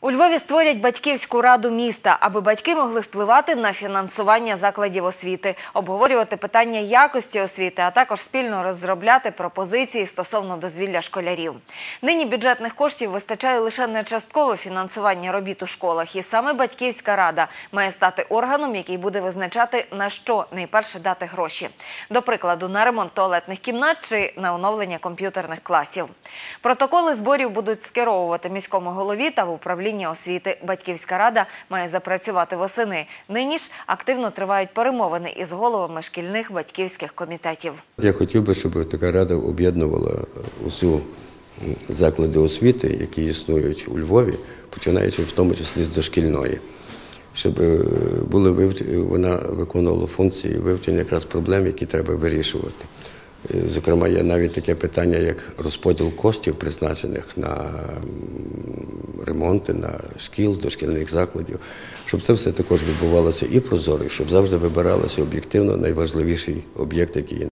У Львові створять батьківську раду міста, аби батьки могли впливати на фінансування закладів освіти, обговорювати питання якості освіти, а також спільно розробляти пропозиції стосовно дозвілля школярів. Нині бюджетних коштів вистачає лише на часткове фінансування робіт у школах, і саме батьківська рада має стати органом, який буде визначати на що найперше дати гроші. До прикладу, на ремонт туалетних кімнат чи на оновлення комп'ютерних класів. Протоколи зборів будуть скеровувати міському голові та в управління освіти. Батьківська рада має запрацювати восени. Нині ж активно тривають перемовини із головами шкільних батьківських комітетів. Я хотів би, щоб така рада об'єднувала усю заклади освіти, які існують у Львові, починаючи в тому числі з дошкільної, щоб е, вона виконувала функції вивчення якраз проблем, які треба вирішувати. Зокрема, є навіть таке питання, як розподіл коштів, призначених на ремонти, на шкіл, дошкільних закладів, щоб це все також відбувалося і прозоро, щоб завжди вибиралося об'єктивно найважливіший об'єкт, який є